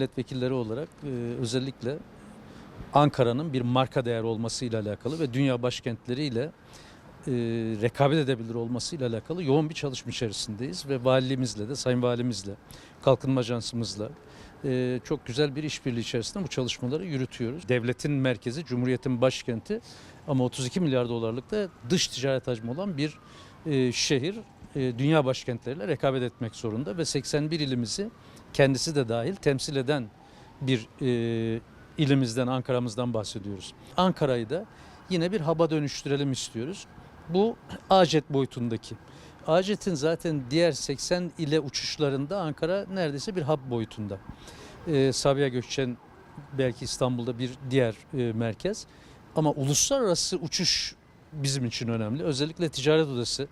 milletvekilleri olarak e, özellikle Ankara'nın bir marka değer olmasıyla alakalı ve dünya başkentleriyle e, rekabet edebilir olmasıyla alakalı yoğun bir çalışma içerisindeyiz ve valiliğimizle de sayın valimizle kalkınma ajansımızla e, çok güzel bir işbirliği içerisinde bu çalışmaları yürütüyoruz. Devletin merkezi, Cumhuriyet'in başkenti ama 32 milyar dolarlık da dış ticaret hacmi olan bir e, şehir e, dünya başkentleriyle rekabet etmek zorunda ve 81 ilimizi kendisi de dahil temsil eden bir e, ilimizden, Ankara'mızdan bahsediyoruz. Ankara'yı da yine bir haba dönüştürelim istiyoruz. Bu ACET boyutundaki. ACET'in zaten diğer 80 ile uçuşlarında Ankara neredeyse bir hub boyutunda. Ee, Sabiha Gökçen belki İstanbul'da bir diğer e, merkez. Ama uluslararası uçuş bizim için önemli. Özellikle ticaret odası,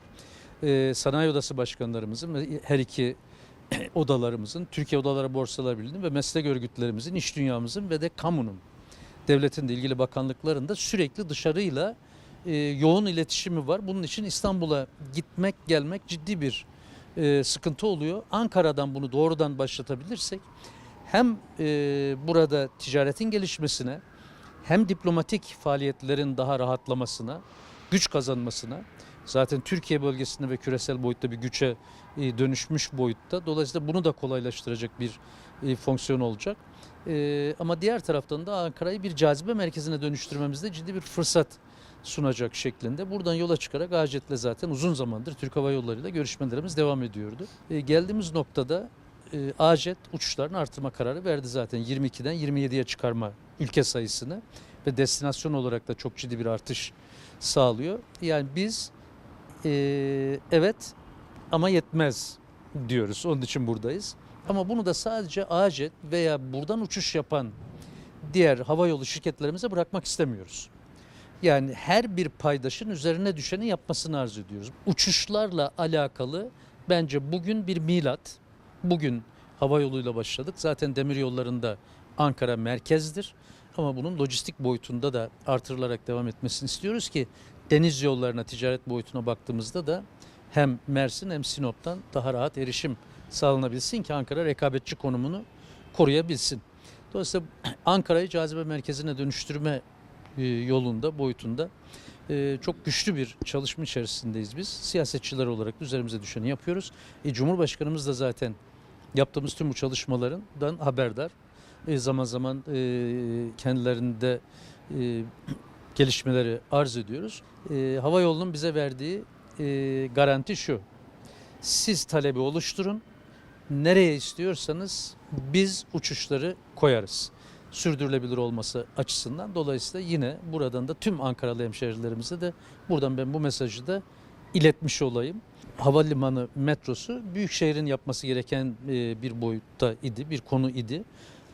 e, sanayi odası başkanlarımızın her iki odalarımızın, Türkiye Odaları Borsalar Birliği'nin ve meslek örgütlerimizin, iş dünyamızın ve de kamunun, devletin de ilgili bakanlıkların da sürekli dışarıyla e, yoğun iletişimi var. Bunun için İstanbul'a gitmek gelmek ciddi bir e, sıkıntı oluyor. Ankara'dan bunu doğrudan başlatabilirsek hem e, burada ticaretin gelişmesine hem diplomatik faaliyetlerin daha rahatlamasına, güç kazanmasına zaten Türkiye bölgesinde ve küresel boyutta bir güce e, dönüşmüş boyutta. Dolayısıyla bunu da kolaylaştıracak bir e, fonksiyon olacak. E, ama diğer taraftan da Ankara'yı bir cazibe merkezine dönüştürmemizde ciddi bir fırsat sunacak şeklinde. Buradan yola çıkarak Acet'le zaten uzun zamandır Türk Hava Yolları ile görüşmelerimiz devam ediyordu. Geldiğimiz noktada Acet uçuşlarını artırma kararı verdi zaten 22'den 27'ye çıkarma ülke sayısını ve destinasyon olarak da çok ciddi bir artış sağlıyor. Yani biz e, evet ama yetmez diyoruz. Onun için buradayız. Ama bunu da sadece Acet veya buradan uçuş yapan diğer havayolu şirketlerimize bırakmak istemiyoruz. Yani her bir paydaşın üzerine düşeni yapmasını arzu ediyoruz. Uçuşlarla alakalı bence bugün bir milat. Bugün hava yoluyla başladık. Zaten demir yollarında Ankara merkezdir. Ama bunun lojistik boyutunda da artırılarak devam etmesini istiyoruz ki deniz yollarına, ticaret boyutuna baktığımızda da hem Mersin hem Sinop'tan daha rahat erişim sağlanabilsin ki Ankara rekabetçi konumunu koruyabilsin. Dolayısıyla Ankara'yı cazibe merkezine dönüştürme e, yolunda, boyutunda e, çok güçlü bir çalışma içerisindeyiz biz. Siyasetçiler olarak üzerimize düşeni yapıyoruz. E, Cumhurbaşkanımız da zaten yaptığımız tüm bu çalışmalarından haberdar. E, zaman zaman e, kendilerinde e, gelişmeleri arz ediyoruz. Hava yolunun bize verdiği garanti şu. Siz talebi oluşturun. Nereye istiyorsanız biz uçuşları koyarız sürdürülebilir olması açısından. Dolayısıyla yine buradan da tüm Ankaralı hemşehrilerimize de buradan ben bu mesajı da iletmiş olayım. Havalimanı metrosu Büyükşehir'in yapması gereken bir boyutta idi, bir konu idi.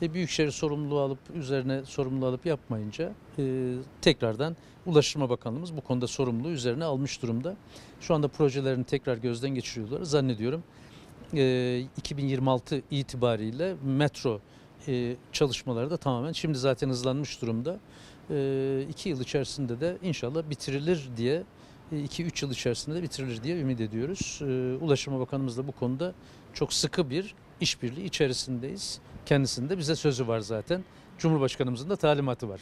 E, Büyükşehir sorumluluğu alıp üzerine sorumluluğu alıp yapmayınca e, tekrardan Ulaştırma Bakanlığımız bu konuda sorumluluğu üzerine almış durumda. Şu anda projelerini tekrar gözden geçiriyorlar. Zannediyorum e, 2026 itibariyle metro e, çalışmaları da tamamen şimdi zaten hızlanmış durumda. E, iki yıl içerisinde de inşallah bitirilir diye 2-3 yıl içerisinde de bitirilir diye ümit ediyoruz. E, Ulaştırma Bakanımız da bu konuda çok sıkı bir işbirliği içerisindeyiz. Kendisinde bize sözü var zaten. Cumhurbaşkanımızın da talimatı var.